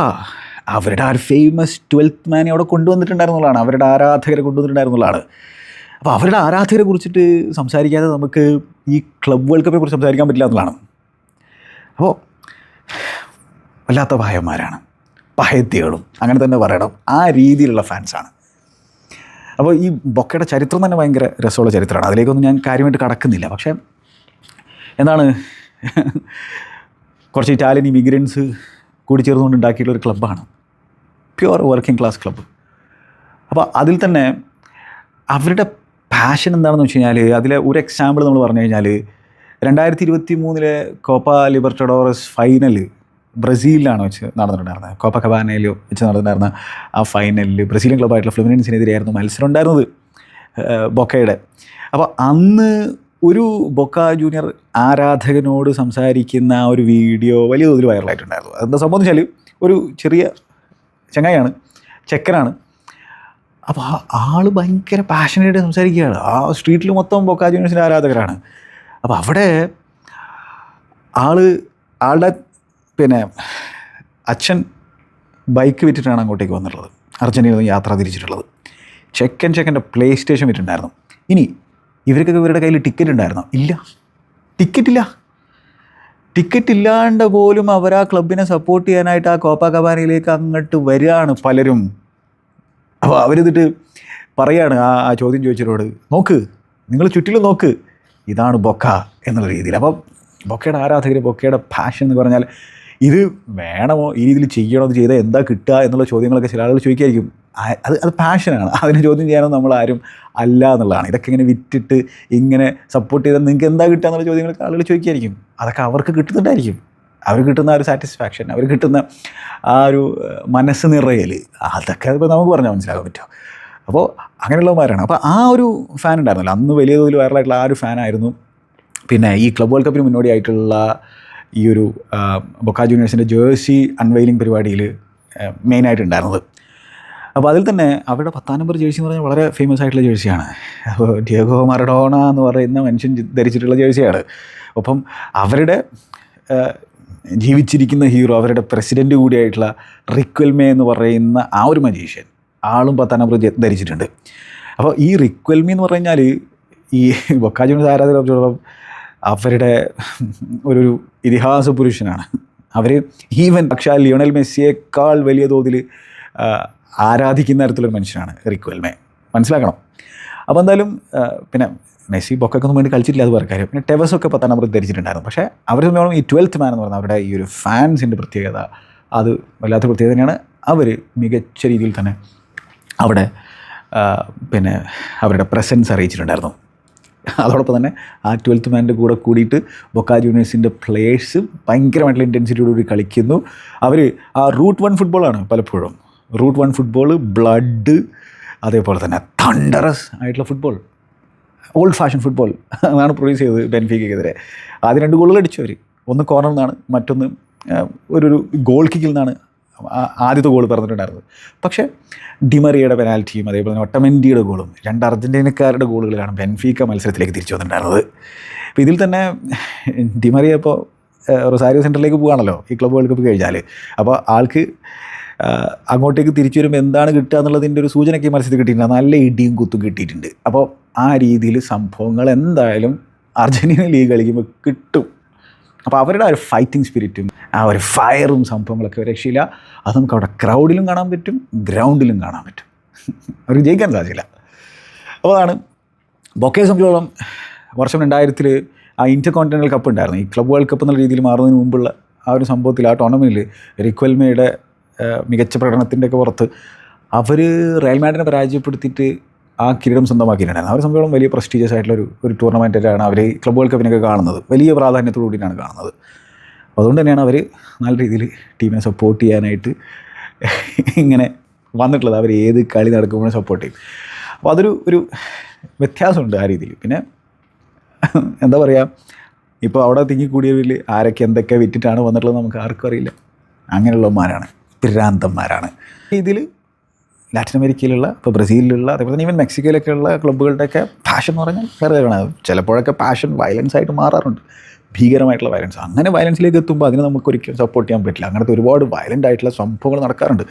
അവരുടെ ആ ഒരു ഫേമസ് ട്വൽത്ത് മാനെ അവിടെ കൊണ്ടുവന്നിട്ടുണ്ടായിരുന്നുള്ളതാണ്. അവരുടെ ആരാധകരെ കൊണ്ടുവന്നിട്ടുണ്ടായിരുന്നുള്ളതാണ്. അപ്പോൾ അവരുടെ ആരാധകരെ കുറിച്ചിട്ട് സംസാരിക്കാതെ നമുക്ക് ഈ ക്ലബ് വേൾഡ് കപ്പിനെ കുറിച്ച് സംസാരിക്കാൻ പറ്റില്ല എന്നുള്ളതാണ്. അപ്പോൾ വല്ലാത്ത പായന്മാരാണ് പഹയത്തികളും അങ്ങനെ തന്നെ പറയണം. ആ രീതിയിലുള്ള ഫാൻസാണ് അപ്പോൾ ഈ ബൊക്കയുടെ ചരിത്രം തന്നെ ഭയങ്കര രസമുള്ള ചരിത്രമാണ്. അതിലേക്കൊന്നും ഞാൻ കാര്യമായിട്ട് കടക്കുന്നില്ല. പക്ഷേ എന്താണ്? കുറച്ച് ഇറ്റാലിയൻ ഇമിഗ്രൻസ് കൂടി ചേർന്നുകൊണ്ട് ഉണ്ടാക്കിയിട്ടുള്ള ഒരു ക്ലബ്ബാണ് പ്യുവർ വർക്കിംഗ് ക്ലാസ് ക്ലബ്ബ് അപ്പോൾ അതിൽ തന്നെ അവരുടെ പാഷൻ എന്താണെന്ന് വെച്ച് കഴിഞ്ഞാൽ അതിലെ ഒരു എക്സാമ്പിൾ നമ്മൾ പറഞ്ഞു കഴിഞ്ഞാൽ രണ്ടായിരത്തി ഇരുപത്തി മൂന്നിലെ കോപ്പ ലിബർട്ടഡോറസ് ഫൈനൽ ബ്രസീലിലാണ് വെച്ച് നടന്നിട്ടുണ്ടായിരുന്നത്. കോപ്പ കബാനയിൽ വെച്ച് നടന്നിട്ടുണ്ടായിരുന്ന ആ ഫൈനലിൽ ബ്രസീലിയൻ ക്ലബ്ബായിട്ടുള്ള ഫ്ലുമിനൻസിനെതിരെയായിരുന്നു മത്സരം ഉണ്ടായിരുന്നത് ബൊക്കയുടെ. അപ്പോൾ അന്ന് ഒരു ബൊക്ക ജൂനിയർ ആരാധകനോട് സംസാരിക്കുന്ന ആ ഒരു വീഡിയോ വലിയ തോതിൽ വൈറലായിട്ടുണ്ടായിരുന്നു അതെന്താ സംഭവം വെച്ചാൽ ഒരു ചെറിയ ചങ്ങായാണ് ചെക്കനാണ്. അപ്പോൾ ആൾ ഭയങ്കര പാഷനേറ്റ് സംസാരിക്കുകയാണ്. ആ സ്ട്രീറ്റിൽ മൊത്തം ബൊക്ക ജൂനിയേഴ്സിന്റെ ആരാധകരാണ്. അപ്പോൾ അവിടെ ആൾ ആളുടെ പിന്നെ അച്ഛൻ ബൈക്ക് വിറ്റിട്ടാണ് അങ്ങോട്ടേക്ക് വന്നിട്ടുള്ളത്. അർജന്റീനയിൽ നിന്ന് യാത്ര തിരിച്ചിട്ടുള്ളത്. ചെക്കൻ ചെക്കന്റെ പ്ലേ സ്റ്റേഷൻ വിറ്റിട്ടുണ്ടായിരുന്നു. ഇനി ഇവർക്കൊക്കെ ഇവരുടെ കയ്യിൽ ടിക്കറ്റ് ഉണ്ടായിരുന്നോ? ഇല്ല. ടിക്കറ്റില്ല ടിക്കറ്റ് ഇല്ലാണ്ട് പോലും അവർ ആ ക്ലബിനെ സപ്പോർട്ട് ചെയ്യാനായിട്ട് ആ കോപ്പ കബാനയിലേക്ക് അങ്ങോട്ട് വരികയാണ് പലരും. അപ്പോൾ അവരിതിട്ട് പറയാണ് ആ ആ ചോദ്യം ചോദിച്ചവരോട് നോക്ക് നിങ്ങൾ ചുറ്റിലും നോക്ക് ഇതാണ് ബൊക്ക എന്നുള്ള രീതിയിൽ. അപ്പം ബൊക്കയുടെ ആരാധകർ ബൊക്കയുടെ ഫാഷൻ എന്ന് പറഞ്ഞാൽ ഇത് വേണമോ ഈ രീതിയിൽ ചെയ്യണോ ഇത് ചെയ്താൽ എന്താ കിട്ടുക എന്നുള്ള ചോദ്യങ്ങളൊക്കെ ചില ആളുകൾ ചോദിക്കായിരിക്കും. അത് അത് പാഷനാണ് അതിനെ ചോദ്യം ചെയ്യാനൊന്നും നമ്മൾ ആരും അല്ല എന്നുള്ളതാണ്. ഇതൊക്കെ ഇങ്ങനെ വിറ്റിട്ട് ഇങ്ങനെ സപ്പോർട്ട് ചെയ്താൽ നിങ്ങൾക്ക് എന്താ കിട്ടുക എന്നുള്ള ചോദ്യങ്ങളൊക്കെ ആളുകൾ ചോദിക്കായിരിക്കും. അതൊക്കെ അവർക്ക് കിട്ടുന്നുണ്ടായിരിക്കും. അവർ കിട്ടുന്ന ആ ഒരു സാറ്റിസ്ഫാക്ഷൻ അവർ കിട്ടുന്ന ആ ഒരു മനസ്സ് നിറയൽ അതൊക്കെ ഇപ്പോൾ നമുക്ക് പറഞ്ഞാൽ മനസ്സിലാക്കാൻ പറ്റുമോ അപ്പോൾ അങ്ങനെയുള്ളവന്മാരാണ്. അപ്പോൾ ആ ഒരു ഫാൻ ഉണ്ടായിരുന്നല്ലോ. അന്ന് വലിയ തോതിൽ വൈറലായിട്ടുള്ള ആ ഒരു ഫാനായിരുന്നു പിന്നെ ഈ ക്ലബ് വേൾഡ് കപ്പിന് മുന്നോടിയായിട്ടുള്ള ഈ ഒരു ബൊക്ക ജൂനിയേഴ്സിന്റെ ജേഴ്സി അൺവെയിലിംഗ് പരിപാടിയിൽ മെയിനായിട്ട് ഉണ്ടായിരുന്നത് അപ്പോൾ അതിൽ തന്നെ അവരുടെ പത്താം നമ്പർ ജേഴ്സി എന്ന് പറഞ്ഞാൽ വളരെ ഫേമസ് ആയിട്ടുള്ള ജേഴ്സിയാണ് അപ്പോൾ ഡിയോഗോ മറഡോണ എന്ന് പറയുന്ന മനുഷ്യൻ ധരിച്ചിട്ടുള്ള ജേഴ്സിയാണ് ഒപ്പം അവരുടെ ജീവിച്ചിരിക്കുന്ന ഹീറോ അവരുടെ പ്രസിഡന്റ് കൂടിയായിട്ടുള്ള റിക്വൽമേ എന്ന് പറയുന്ന ആ ഒരു മജീഷ്യൻ ആളും പത്താം നമ്പർ ധരിച്ചിട്ടുണ്ട്. അപ്പോൾ ഈ റിക്വൽമി എന്ന് പറഞ്ഞു കഴിഞ്ഞാൽ ഈ ആരാധകരെ സംബന്ധിച്ചിടത്തോളം അവരുടെ ഒരു ഇതിഹാസ പുരുഷനാണ്. അവർ ഈവൻ പക്ഷേ ലിയോണൽ മെസ്സിയേക്കാൾ വലിയ തോതിൽ ആരാധിക്കുന്ന തരത്തിലൊരു മനുഷ്യനാണ് റിക്വൽമേ മനസ്സിലാക്കണം? അപ്പോൾ എന്തായാലും പിന്നെ മെസ്സി ബൊക്കൊന്നും വേണ്ടി കളിച്ചിട്ടില്ല അത് വേറെ കാര്യം പിന്നെ ടെവസൊക്കെ പത്താം നമ്പർ ധരിച്ചിട്ടുണ്ടായിരുന്നു. പക്ഷേ അവർ സംബന്ധിച്ചോളം ഈ ട്വൽത്ത് മാൻ എന്ന് പറഞ്ഞാൽ അവരുടെ ഈ ഒരു ഫാൻസിന്റെ പ്രത്യേകത അത് വല്ലാത്ത പ്രത്യേകത തന്നെയാണ് അവർ മികച്ച രീതിയിൽ തന്നെ അവിടെ പിന്നെ അവരുടെ പ്രസൻസ് അറിയിച്ചിട്ടുണ്ടായിരുന്നു. അതോടൊപ്പം തന്നെ ആ ട്വൽത്ത് മാന്റെ കൂടെ കൂടിയിട്ട് ബൊക്ക ജൂനിയേഴ്സിന്റെ പ്ലേയേഴ്സ് ഭയങ്കരമായിട്ടുള്ള ഇന്റൻസിറ്റിയോടുകൂടി കളിക്കുന്നു. അവർ ആ റൂട്ട് വൺ ഫുട്ബോളാണ് പലപ്പോഴും. റൂട്ട് വൺ ഫുട്ബോൾ ബ്ലഡ് അതേപോലെ തന്നെ തണ്ടറസ് ആയിട്ടുള്ള ഫുട്ബോൾ ഓൾഡ് ഫാഷൻ ഫുട്ബോൾ അതാണ് പ്രൊഡ്യൂസ് ചെയ്തത് ബെൻഫിക്കെതിരെ ആദ്യം രണ്ട് ഗോളുകൾ അടിച്ചു അവർ ഒന്ന് കോർണറിൽ നിന്നാണ് മറ്റൊന്ന് ഒരു ഗോൾ കിക്കിൽ നിന്നാണ് ആദ്യത്തെ ഗോൾ പറഞ്ഞിട്ടുണ്ടായിരുന്നത്. പക്ഷേ ഡിമറിയുടെ പെനാൽറ്റിയും അതേപോലെ തന്നെ ഒട്ടമെന്റിയുടെ ഗോളും രണ്ട് അർജന്റീനക്കാരുടെ ഗോളുകളാണ് ബെൻഫീക്ക മത്സരത്തിലേക്ക് തിരിച്ചു വന്നിട്ടുണ്ടായിരുന്നത്. അപ്പോൾ ഇതിൽ തന്നെ ഡിമറിയ ഇപ്പോൾ റൊസാരിയോ സെന്ററിലേക്ക് പോകുകയാണല്ലോ ഈ ക്ലബ് വേൾഡ് കപ്പ് കഴിഞ്ഞാൽ അപ്പോൾ ആൾക്ക് അങ്ങോട്ടേക്ക് തിരിച്ചു വരുമ്പോൾ എന്താണ് കിട്ടുക എന്നുള്ളതിന്റെ ഒരു സൂചനയ്ക്ക് മനസ്സിൽ കിട്ടിയിട്ടുണ്ട്. നല്ല ഇടിയും കുത്തും കിട്ടിയിട്ടുണ്ട്. അപ്പോൾ ആ രീതിയിൽ സംഭവങ്ങൾ എന്തായാലും അർജന്റീന ലീഗ് കളിക്കുമ്പോൾ കിട്ടും. അപ്പോൾ അവരുടെ ആ ഒരു ഫൈറ്റിംഗ് സ്പിരിറ്റും ആ ഒരു ഫയറും സംഭവങ്ങളൊക്കെ രക്ഷയില്ല. അത് നമുക്ക് അവിടെ ക്രൗഡിലും കാണാൻ പറ്റും ഗ്രൗണ്ടിലും കാണാൻ പറ്റും. അവർ ജയിക്കാൻ സാധിച്ചില്ല അപ്പോൾ അതാണ് ബൊക്കയെ സംബന്ധിച്ചോളം വർഷം രണ്ടായിരത്തിൽ ആ ഇന്റർ കോണ്ടിനൽ കപ്പ് ഉണ്ടായിരുന്നു. ഈ ക്ലബ് വേൾഡ് കപ്പ് എന്നുള്ള രീതിയിൽ മാറുന്നതിന് മുമ്പുള്ള ആ ഒരു സംഭവത്തിൽ ആ ടൂർണമെന്റിൽ റിക്വൽമയുടെ മികച്ച പ്രകടനത്തിന്റെ ഒക്കെ പുറത്ത് അവർ റയൽ മാഡിനെ പരാജയപ്പെടുത്തിയിട്ട് ആ കിരീടം സ്വന്തമാക്കിയിട്ടുണ്ടായിരുന്നു. അവർ സംബന്ധിച്ചോളം വലിയ പ്രസ്റ്റീജിയസ് ആയിട്ടുള്ള ഒരു ഒരു ടൂർണമെന്റിലാണ് അവർ ക്ലബ് വേൾഡ് കപ്പിനൊക്കെ കാണുന്നത്. വലിയ പ്രാധാന്യത്തോടു കൂടിയാണ് കാണുന്നത്. അതുകൊണ്ട് തന്നെയാണ് അവർ നല്ല രീതിയിൽ ടീമിനെ സപ്പോർട്ട് ചെയ്യാനായിട്ട് ഇങ്ങനെ വന്നിട്ടുള്ളത്. അവർ ഏത് കളി നടക്കുമ്പോഴും സപ്പോർട്ട് ചെയ്യും. അപ്പോൾ അതൊരു ഒരു വ്യത്യാസമുണ്ട് ആ രീതിയിൽ. പിന്നെ എന്താ പറയുക ഇപ്പോൾ അവിടെ തിങ്ങിക്കൂടിയവരിൽ ആരൊക്കെ എന്തൊക്കെ വിറ്റിട്ടാണ് വന്നിട്ടുള്ളത് നമുക്ക് ആർക്കും അറിയില്ല. അങ്ങനെയുള്ളവന്മാരാണ്. ഭ്രാന്തന്മാരാണ് ഇതിൽ ലാറ്റിൻ അമേരിക്കയിലുള്ള ഇപ്പോൾ ബ്രസീലിലുള്ള അതേപോലെ തന്നെ ഈവൻ മെക്സിക്കോയിലൊക്കെയുള്ള ക്ലബ്ബുകളുടെയൊക്കെ പാഷൻ എന്ന് പറഞ്ഞാൽ വേറെ കാര്യമാണ് ചിലപ്പോഴൊക്കെ പാഷൻ വയലൻസ് ആയിട്ട് മാറാറുണ്ട്. ഭീകരമായിട്ടുള്ള വയലൻസ് അങ്ങനെ വയലൻസിലേക്ക് എത്തുമ്പോൾ അതിനെ നമുക്ക് ഒരിക്കലും സപ്പോർട്ട് ചെയ്യാൻ പറ്റില്ല. അങ്ങനത്തെ ഒരുപാട് വയലന്റ് ആയിട്ടുള്ള സംഭവങ്ങൾ നടക്കാറുണ്ട്.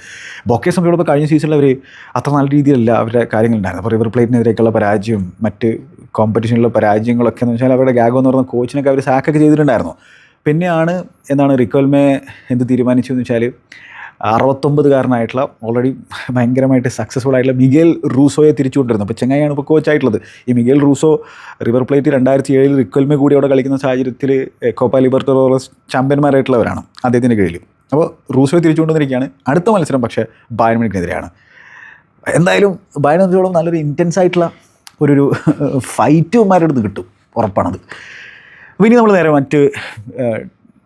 ബൊക്കെ സംബന്ധിച്ചിടത്തോളം കഴിഞ്ഞ സീസണിൽ അവർ അത്ര നല്ല രീതിയിലല്ല അവരുടെ കാര്യങ്ങളുണ്ടായിരുന്നു അപ്പോൾ റിവർ പ്ലേറ്റിനെതിരേക്കുള്ള പരാജയവും മറ്റ് കോമ്പറ്റീഷനിലുള്ള പരാജയങ്ങളൊക്കെ എന്ന് വെച്ചാൽ അവരുടെ ഗാഗോ എന്ന് പറഞ്ഞ കോച്ചിനൊക്കെ അവർ സാക്കൊക്കെ ചെയ്തിട്ടുണ്ടായിരുന്നു. പിന്നെയാണ് എന്താണ് റിക്കോൽമേ എന്ത് തീരുമാനിച്ചു എന്ന് വെച്ചാൽ അറുപത്തൊമ്പതുകാരനായിട്ടുള്ള ഓൾറെഡി ഭയങ്കരമായിട്ട് സക്സസ്ഫുൾ ആയിട്ടുള്ള മിഗേൽ റൂസോയെ തിരിച്ചു കൊണ്ടിരുന്നത് അപ്പോൾ ചെങ്ങായാണ് ഇപ്പോൾ കോച്ചായിട്ടുള്ളത് ഈ മിഗേൽ റൂസോ റിവർ പ്ലേറ്റ് രണ്ടായിരത്തി ഏഴിൽ റിക്വൽമേ കൂടി അവിടെ കളിക്കുന്ന സാഹചര്യത്തിൽ കോപ്പ ലിബർട്ടോറോസ് ചാമ്പ്യന്മാരായിട്ടുള്ളവരാണ് അദ്ദേഹത്തിന്റെ കീഴിൽ. അപ്പോൾ റൂസോയെ തിരിച്ചു കൊണ്ടുവന്നിരിക്കുകയാണ് അടുത്ത മത്സരം പക്ഷേ ബായൺമിനിക്കെതിരെയാണ് എന്തായാലും ബായണത്തോളം നല്ലൊരു ഇന്റൻസ് ആയിട്ടുള്ള ഒരു ഫൈറ്റുമാരുടെ അടുത്ത് കിട്ടും. ഉറപ്പാണത്. ഇനി നമ്മൾ നേരെ മറ്റ്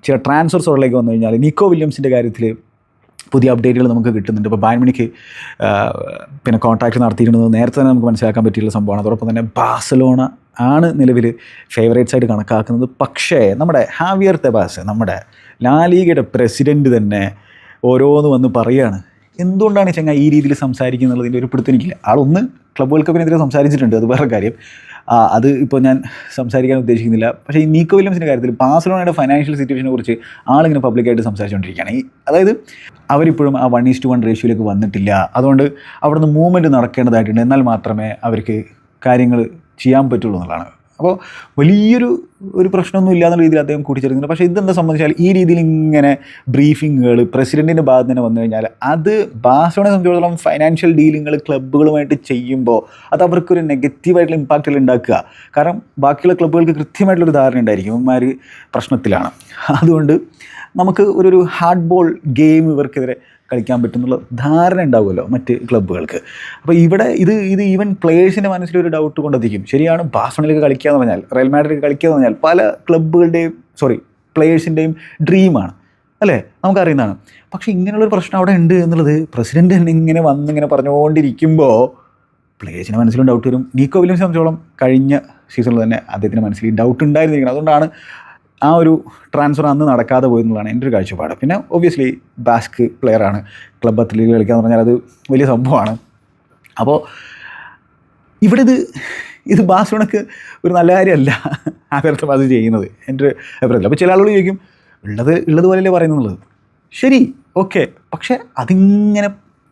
ചില ട്രാൻസ്ഫർ വന്നു കഴിഞ്ഞാൽ നിക്കോ വില്യംസിന്റെ കാര്യത്തിൽ പുതിയ അപ്ഡേറ്റുകൾ നമുക്ക് കിട്ടുന്നുണ്ട്. ഇപ്പോൾ ബാൻമണിക്ക് പിന്നെ കോൺട്രാക്ട് നടത്തിയിരുന്നത് നേരത്തെ തന്നെ നമുക്ക് മനസ്സിലാക്കാൻ പറ്റിയുള്ള സംഭവമാണ്. അതോടൊപ്പം തന്നെ ബാസലോണ ആണ് നിലവിൽ ഫേവറേറ്റ്സ് ആയിട്ട് കണക്കാക്കുന്നത്. പക്ഷേ നമ്മുടെ ഹാവിയർ തെബാസ് നമ്മുടെ ലാലീഗയുടെ പ്രസിഡന്റ് തന്നെ ഓരോന്ന് വന്ന് പറയുകയാണ് എന്തുകൊണ്ടാണ് ചെങ്ങ ഈ രീതിയിൽ സംസാരിക്കുന്നുള്ളതിന്റെ ഒരു പിടുത്തനിക്കില്ല ആളൊന്ന് ക്ലബ് വേൾഡ് കപ്പിനെതിരെ സംസാരിച്ചിട്ടുണ്ട്. അത് വേറെ കാര്യം. അത് ഇപ്പോൾ ഞാൻ സംസാരിക്കാൻ ഉദ്ദേശിക്കുന്നില്ല. പക്ഷേ ഈ നീക്കോ വില്യംസിന്റെ കാര്യത്തിൽ ബാഴ്സലോണയുടെ ഫൈനാൻഷ്യൽ സിറ്റുവേഷനെ കുറിച്ച് ആളിങ്ങനെ പബ്ലിക്കായിട്ട് സംസാരിച്ചുകൊണ്ടിരിക്കുകയാണ്. ഈ അതായത് അവരിപ്പോഴും ആ വൺ ഈസ് ടു വൺ റേഷ്യോയിലേക്ക് വന്നിട്ടില്ല. അതുകൊണ്ട് അവിടുന്ന് മൂവ്മെന്റ് നടക്കേണ്ടതായിട്ടുണ്ട്. എന്നാൽ മാത്രമേ അവർക്ക് കാര്യങ്ങൾ ചെയ്യാൻ പറ്റുള്ളൂ എന്നുള്ളതാണ്. അപ്പോൾ വലിയൊരു ഒരു പ്രശ്നമൊന്നും ഇല്ലാന്ന രീതിയിൽ അദ്ദേഹം കൂട്ടിച്ചേർക്കുന്നത് പക്ഷേ ഇതെന്താ സംബന്ധിച്ചാൽ ഈ രീതിയിൽ ഇങ്ങനെ ബ്രീഫിങ്ങുകൾ പ്രസിഡന്റിന്റെ ഭാഗത്ത് തന്നെ വന്നു കഴിഞ്ഞാൽ അത് ബാസോണെ സംബന്ധിച്ചിടത്തോളം ഫൈനാൻഷ്യൽ ഡീലിങ്ങുകൾ ക്ലബ്ബുകളുമായിട്ട് ചെയ്യുമ്പോൾ അത് അവർക്കൊരു നെഗറ്റീവായിട്ടുള്ള ഇമ്പാക്റ്റുകൾ ഉണ്ടാക്കുക. കാരണം ബാക്കിയുള്ള ക്ലബ്ബുകൾക്ക് കൃത്യമായിട്ടുള്ളൊരു ധാരണ ഉണ്ടായിരിക്കും ഇവന്മാർ പ്രശ്നത്തിലാണ്. അതുകൊണ്ട് നമുക്ക് ഒരു ഒരു ഹാർഡ് ബോൾ ഗെയിം ഇവർക്കെതിരെ കളിക്കാൻ പറ്റുന്നുള്ള ധാരണ ഉണ്ടാവുമല്ലോ മറ്റ് ക്ലബ്ബുകൾക്ക് അപ്പോൾ ഇവിടെ ഇത് ഇത് ഈവൻ പ്ലേയേഴ്സിന്റെ മനസ്സിലൊരു ഡൗട്ട് കൊണ്ടെത്തിക്കും ശരിയാണ് ബാസണിലേക്ക് കളിക്കുക എന്ന് പറഞ്ഞാൽ റയൽ മാഡ്രിഡ് കളിക്കുക എന്ന് പല ക്ലബ്ബുകളുടെയും സോറി പ്ലേയേഴ്സിന്റെയും ഡ്രീമാണ് അല്ലേ? നമുക്കറിയുന്നതാണ്. പക്ഷേ ഇങ്ങനെയുള്ളൊരു പ്രശ്നം അവിടെ ഉണ്ട് എന്നുള്ളത് പ്രസിഡന്റ് തന്നെ ഇങ്ങനെ വന്ന് വന്നിങ്ങനെ പറഞ്ഞുകൊണ്ടിരിക്കുമ്പോൾ പ്ലേയേഴ്സിന്റെ മനസ്സിലും ഡൗട്ട് വരും. നീക്കോ വില്യംസ് സംബന്ധിച്ചോളം കഴിഞ്ഞ സീസണിൽ തന്നെ അദ്ദേഹത്തിന്റെ മനസ്സിൽ ഡൗട്ട് ഉണ്ടായിരുന്നിരിക്കണം. അതുകൊണ്ടാണ് ആ ഒരു ട്രാൻസ്ഫർ അന്ന് നടക്കാതെ പോയെന്നുള്ളതാണ് എന്റെ ഒരു കാഴ്ചപ്പാട്. പിന്നെ ഒബ്വിയസ്ലി ബാസ്ക് പ്ലെയറാണ് ക്ലബ് അത്ലീഗ് കളിക്കുക എന്ന് പറഞ്ഞാൽ അത് വലിയ സംഭവമാണ്. അപ്പോൾ ഇവിടെ ഇത് ഇത് ബാഴ്സലോണക്ക് ഒരു നല്ല കാര്യമല്ല. ആഗ്രഹം അത് ചെയ്യുന്നത്? എന്റെ അഭിപ്രായത്തിൽ. അപ്പോൾ ചില ആളുകൾ ചോദിക്കും ഉള്ളത് ഉള്ളതുപോലെയല്ലേ പറയുന്നുള്ളത് ശരി ഓക്കെ. പക്ഷേ അതിങ്ങനെ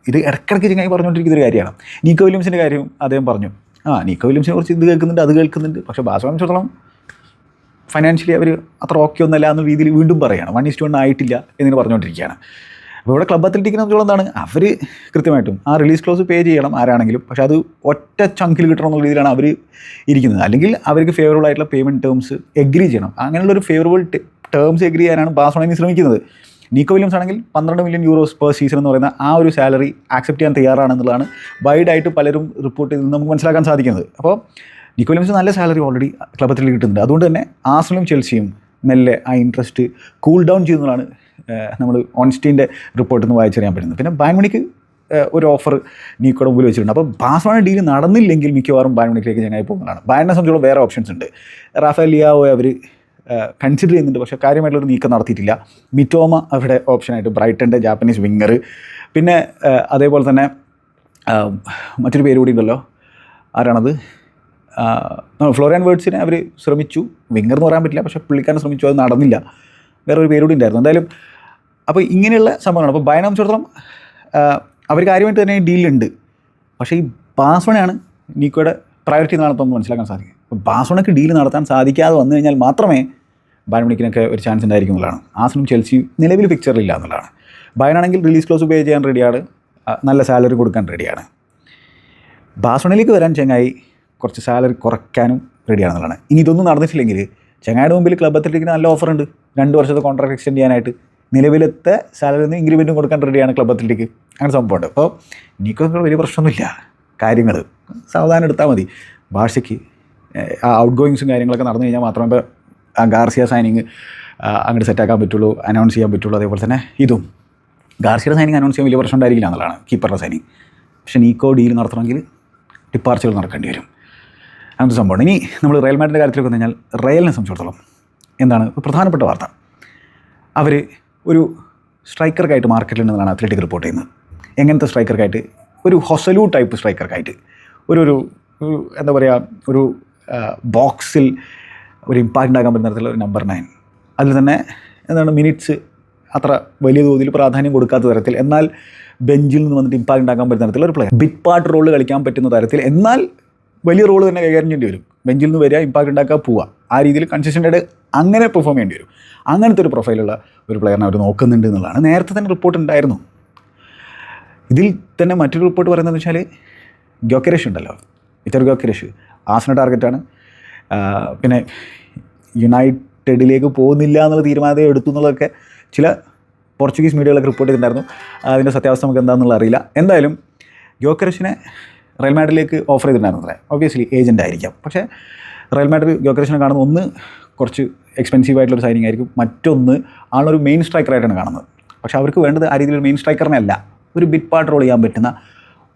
ഇത് ഇടയ്ക്കിടയ്ക്ക് ചങ്ങായി പറഞ്ഞുകൊണ്ടിരിക്കുന്ന ഒരു കാര്യമാണ്. നീക്കോ വില്യംസിന്റെ കാര്യവും അദ്ദേഹം പറഞ്ഞു. ആ നീക്കോ വില്യംസിനെ കുറിച്ച് ഇത് കേൾക്കുന്നുണ്ട് അത് കേൾക്കുന്നുണ്ട്. പക്ഷേ ബാഴ്സലോണ വാങ്ങിച്ചോളം ഫൈനാൻഷ്യലി അവർ അത്ര ഓക്കെ ഒന്നല്ല എന്ന രീതിയിൽ വീണ്ടും പറയുകയാണ് വൺ ഇസ്റ്റ് വൺ ആയിട്ടില്ല എന്നിങ്ങനെ പറഞ്ഞുകൊണ്ടിരിക്കുകയാണ്. അപ്പോൾ ഇവിടെ ക്ലബ് അത്ലറ്റിക്കിനെ എന്താണ്? അവർ കൃത്യമായിട്ടും ആ റിലീസ് ക്ലോസ് പേ ചെയ്യണം ആരാണെങ്കിലും. പക്ഷേ അത് ഒറ്റ ചങ്കിൽ കിട്ടണം എന്നുള്ള രീതിയിലാണ് അവർ ഇരിക്കുന്നത്. അല്ലെങ്കിൽ അവർക്ക് ഫേവറബിൾ ആയിട്ടുള്ള പേയ്മെന്റ് ടേംസ് എഗ്രി ചെയ്യണം. അങ്ങനെയുള്ളൊരു ഫേവറബിൾ ടേംസ് എഗ്രി ചെയ്യാനാണ് ബാസോണി ശ്രമിക്കുന്നത്. നീക്കോ വില്യംസ് ആണെങ്കിൽ പന്ത്രണ്ട് മില്യൺ യൂറോസ് പെർ സീസൺ എന്ന് പറയുന്ന ആ ഒരു സാലറി ആക്സെപ്റ്റ് ചെയ്യാൻ തയ്യാറാണെന്നുള്ളതാണ് വൈഡായിട്ട് പലരും റിപ്പോർട്ട് ചെയ്ത് നമുക്ക് മനസ്സിലാക്കാൻ സാധിക്കുന്നത്. അപ്പോൾ നിക്കോ വില്യംസ് നല്ല സാലറി ഓൾറെഡി ക്ലബത്തിൽ കിട്ടുന്നുണ്ട്. അതുകൊണ്ട് തന്നെ ആസ്ലും ചെൽസിയും മെല്ലെ ആ ഇൻട്രസ്റ്റ് കൂൾ ഡൗൺ ചെയ്യുന്നതാണ് നമ്മൾ ഓൺസ്റ്റീന്റെ റിപ്പോർട്ടിൽ നിന്ന് വായിച്ചറിയാൻ പറ്റുന്നത്. പിന്നെ ബാൻമണിക്ക് ഒരു ഓഫർ നീക്കോടെ മുമ്പിൽ വെച്ചിട്ടുണ്ട്. അപ്പോൾ ബാസ്വാണ ഡീൽ നടന്നില്ലെങ്കിൽ മിക്കവാറും ബാൻമണിക്കിലേക്ക് ഞങ്ങൾ പോകുന്നതാണ്. ബാനിനെ സംബന്ധിച്ചുള്ള വേറെ ഓപ്ഷൻസ് ഉണ്ട്. റാഫേൽ ലിയാവോ അവർ കൺസിഡർ ചെയ്യുന്നുണ്ട്. പക്ഷേ കാര്യമായിട്ടുള്ളൊരു നീക്കം നടത്തിയിട്ടില്ല. മിറ്റോമ അവിടെ ഓപ്ഷനായിട്ട് ബ്രൈറ്റന്റെ ജാപ്പനീസ് വിങ്ങർ പിന്നെ അതേപോലെ തന്നെ മറ്റൊരു പേര് കൂടി ഉണ്ടല്ലോ. ആരാണത്? ഫ്ലോറിയൻ വേർഡ്സിനെ അവർ ശ്രമിച്ചു. വിങ്ങർ എന്ന് പറയാൻ പറ്റില്ല. പക്ഷേ പുള്ളിക്കാരൻ ശ്രമിച്ചു. അത് നടന്നില്ല. വേറൊരു പേരുകൂടി ഉണ്ടായിരുന്നു. എന്തായാലും അപ്പോൾ ഇങ്ങനെയുള്ള സംഭവങ്ങളാണ്. അപ്പോൾ ബയനെ സംബന്ധിച്ചിടത്തോളം അവർ കാര്യമായിട്ട് തന്നെ ഡീലുണ്ട് പക്ഷേ ഈ ബാസ്വണയാണ് നീക്കോയുടെ പ്രയോറിറ്റി എന്നാണ് ഇപ്പം മനസ്സിലാക്കാൻ സാധിക്കും അപ്പോൾ ബാസ്വണക്ക് ഡീൽ നടത്താൻ സാധിക്കാതെ വന്നു കഴിഞ്ഞാൽ മാത്രമേ ബയൺമണിക്കിനൊക്കെ ഒരു ചാൻസ് ഉണ്ടായിരിക്കും എന്നുള്ളതാണ്. ആസനും ചെൽസി നിലവിൽ പിക്ചറിലില്ല എന്നുള്ളതാണ്. ബയനാണെങ്കിൽ റിലീസ് ക്ലോസ് പേ ചെയ്യാൻ റെഡിയാണ് നല്ല സാലറി കൊടുക്കാൻ റെഡിയാണ് ബാസ്വണയിലേക്ക് വരാൻ ചെങ്ങായി കുറച്ച് സാലറി കുറയ്ക്കാനും റെഡിയാണെന്നുള്ളതാണ് ഇനി ഇതൊന്നും നടന്നിട്ടില്ലെങ്കിൽ ചങ്ങായുടെ മുമ്പിൽ ക്ലബ് അത്ലറ്റിക്കിന് നല്ല ഓഫർ ഉണ്ട്. രണ്ട് വർഷത്തെ കോൺട്രാക്ട് എക്സ്റ്റെൻഡ് ചെയ്യാനായിട്ട്. നിലവിലത്തെ സാലറി ഇൻക്രിമെന്റും കൊടുക്കാൻ റെഡിയാണ് ക്ലബ് അത്ലറ്റിക്ക് അങ്ങനെ സംഭവമുണ്ട് അപ്പോൾ നീക്കൊക്കെ വലിയ പ്രശ്നമൊന്നുമില്ല. കാര്യങ്ങൾ സാവധാനം എടുത്താൽ മതി. ഭാഷയ്ക്ക് ആ ഔട്ട് ഗോയിങ്സും കാര്യങ്ങളൊക്കെ നടന്നു കഴിഞ്ഞാൽ മാത്രമേ ഗാർസിയ സൈനിങ് അങ്ങോട്ട് സെറ്റാക്കാൻ പറ്റുള്ളൂ അനൗൺസ് ചെയ്യാൻ പറ്റുള്ളൂ. അതേപോലെ തന്നെ ഇതും. ഗാർസിയുടെ സൈനിങ് അനൗൺസ് ചെയ്യാൻ വലിയ പ്രശ്നം ഉണ്ടായിരിക്കില്ല എന്നുള്ളതാണ് കീപ്പറുടെ സൈനിങ് പക്ഷേ നീക്കോ ഡീൽ നടത്തണമെങ്കിൽ ഡിപ്പാർച്ചറുകൾ നടക്കേണ്ടി വരും. അങ്ങനത്തെ സംഭവമാണ്. ഇനി നമ്മൾ റയൽ മാഡിന്റെ കാര്യത്തിലേക്ക് വന്നു കഴിഞ്ഞാൽ റയലിനെ സംബന്ധിച്ചിടത്തോളം എന്താണ് പ്രധാനപ്പെട്ട വാർത്ത. അവർ ഒരു സ്ട്രൈക്കർക്കായിട്ട് മാർക്കറ്റിലുണ്ടെന്നാണ് അത്ലറ്റിക് റിപ്പോർട്ട് ചെയ്യുന്നത്. എങ്ങനത്തെ സ്ട്രൈക്കർക്കായിട്ട്? ഒരു ഹൊസലു ടൈപ്പ് സ്ട്രൈക്കർക്കായിട്ട്. ഒരു ഒരു എന്താ പറയുക ഒരു ബോക്സിൽ ഒരു ഇമ്പാക്റ്റ് ഉണ്ടാക്കാൻ പറ്റുന്ന തരത്തിലുള്ള ഒരു നമ്പർ നയൻ അതിൽ തന്നെ എന്താണ് മിനിറ്റ്സ് അത്ര വലിയ തോതിൽ പ്രാധാന്യം കൊടുക്കാത്ത തരത്തിൽ എന്നാൽ ബെഞ്ചിൽ നിന്ന് വന്നിട്ട് ഇമ്പാക്റ്റ് ഉണ്ടാക്കാൻ പറ്റുന്ന തരത്തിലുള്ള ഒരു പ്ലെയർ ബിറ്റ് പാർട്ട് റോൾ കളിക്കാൻ പറ്റുന്ന തരത്തിൽ എന്നാൽ വലിയ റോൾ തന്നെ കൈകാര്യം ചെയ്യേണ്ടി വരും. ബെഞ്ചിൽ നിന്ന് വരിക ഇമ്പാക്റ്റ് ഉണ്ടാക്കുക പോവുക. ആ രീതിയിൽ കൺസിസ്റ്റന്റ് അങ്ങനെ പെർഫോം ചെയ്യേണ്ടി വരും. അങ്ങനത്തെ ഒരു പ്രൊഫൈലുള്ള ഒരു പ്ലെയറിനെ അവർ നോക്കുന്നുണ്ട് എന്നുള്ളതാണ്. നേരത്തെ തന്നെ റിപ്പോർട്ട് ഉണ്ടായിരുന്നു. ഇതിൽ തന്നെ മറ്റൊരു റിപ്പോർട്ട് പറയുന്നത് വെച്ചാൽ ഗ്യോക്കരേഷ് ഉണ്ടല്ലോ. വിറ്റർ ഗ്യോക്കരേഷ് ആസന ടാർഗറ്റാണ് പിന്നെ യുണൈറ്റഡിലേക്ക് പോകുന്നില്ല എന്നുള്ള തീരുമാനത്തെ എടുത്തു എന്നുള്ളതൊക്കെ ചില പോർച്ചുഗീസ് മീഡിയകളൊക്കെ റിപ്പോർട്ട് ചെയ്തിട്ടുണ്ടായിരുന്നു. അതിന്റെ സത്യാവസ്ഥ നമുക്ക് എന്താണെന്നുള്ള അറിയില്ല. എന്തായാലും ഗ്യോക്കരേഷിനെ റയൽ മാഡ്രിഡിലേക്ക് ഓഫർ ചെയ്തിട്ടുണ്ടായിരുന്നു അല്ലേ ഒബ്വിയസ്ലി ഏജന്റ് ആയിരിക്കാം. പക്ഷേ റയൽ മാഡ്രിഡ് ഗ്യോക്കരേഷിനെ കാണുന്ന ഒന്ന് കുറച്ച് എക്സ്പെൻസീവ് ആയിട്ടുള്ള സൈനിങ് ആയിരിക്കും. മറ്റൊന്ന് ആളൊരു മെയിൻ സ്ട്രൈക്കറായിട്ടാണ് കാണുന്നത്. പക്ഷേ അവർക്ക് വേണ്ടത് ആ രീതിയിൽ മെയിൻ സ്ട്രൈക്കറിനെ അല്ല. ഒരു ബിറ്റ് പാർട്ട് റോൾ ചെയ്യാൻ പറ്റുന്ന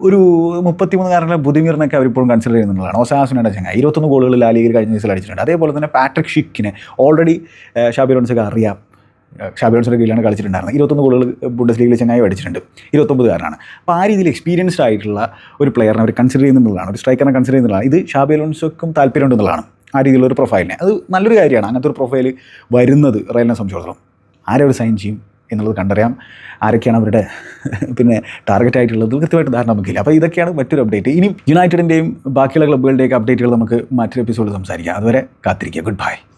ഒരു മുപ്പത്തിമൂന്നുകാരനെ ബുദ്ധിമീറിനൊക്കെ അവരിപ്പോഴും കൺസിഡർ ചെയ്യുന്നുള്ളതാണ്. ഓസാസിനുടെ ചങ്ങ ഇരുപത്തൊന്ന് ഗോളുകൾ ലീഗിൽ കഴിഞ്ഞ ദിവസം അടിച്ചിട്ടുണ്ട്. അതേപോലെ തന്നെ പാട്രിക് ഷിക്കിനെ ഓൾറെഡി ഷാബിറോൺസൊക്കെ അറിയാം. ഷാബിറോൺസിന്റെ കീഴിലാണ് കളിച്ചിട്ടുണ്ടായിരുന്നത്. ഇരുപത്തൊന്ന് ഗോളുകൾ ബുഡസ് ലീഗിൽ ചങ്ങായി അടിച്ചിട്ടുണ്ട്. ഇരുപത്തൊമ്പതുകാരനാണ്. അപ്പോൾ ആ രീതിയിൽ എക്സ്പീരിയൻസ്ഡ് ആയിട്ടുള്ള ഒരു പ്ലെയറിനെ അവർ കൺസിഡർ ചെയ്യുന്നുള്ളതാണ്. ഒരു സ്ട്രൈക്കറിനെ കൺസിഡർ ചെയ്യുന്നതാണ് ഇത് ഷാബിറോൺസൊക്കും താല്പര്യമുണ്ടെന്നുള്ളതാണ് ആ രീതിയിലുള്ള ഒരു പ്രൊഫൈലിനെ അത് നല്ലൊരു കാര്യമാണ്. അങ്ങനത്തെ ഒരു പ്രൊഫൈൽ വരുന്നത് റയലിനെ സംബന്ധിച്ചിടത്തോളം. ആരെ അവർ സൈൻ ചെയ്യും എന്നുള്ളത് കണ്ടറിയാം. ആരൊക്കെയാണ് അവരുടെ പിന്നെ ടാർഗറ്റ് ആയിട്ടുള്ളത് കൃത്യമായിട്ട് ധാരണ നമുക്കില്ല. അപ്പോൾ ഇതൊക്കെയാണ് മറ്റൊരു അപ്ഡേറ്റ് ഇനി യുണൈറ്റഡിന്റെയും ബാക്കിയുള്ള ക്ലബ്ബുകളുടെയൊക്കെ അപ്ഡേറ്റുകൾ നമുക്ക് മറ്റൊരു എപ്പിസോഡിൽ സംസാരിക്കാം. അതുവരെ കാത്തിരിക്കുക. Good bye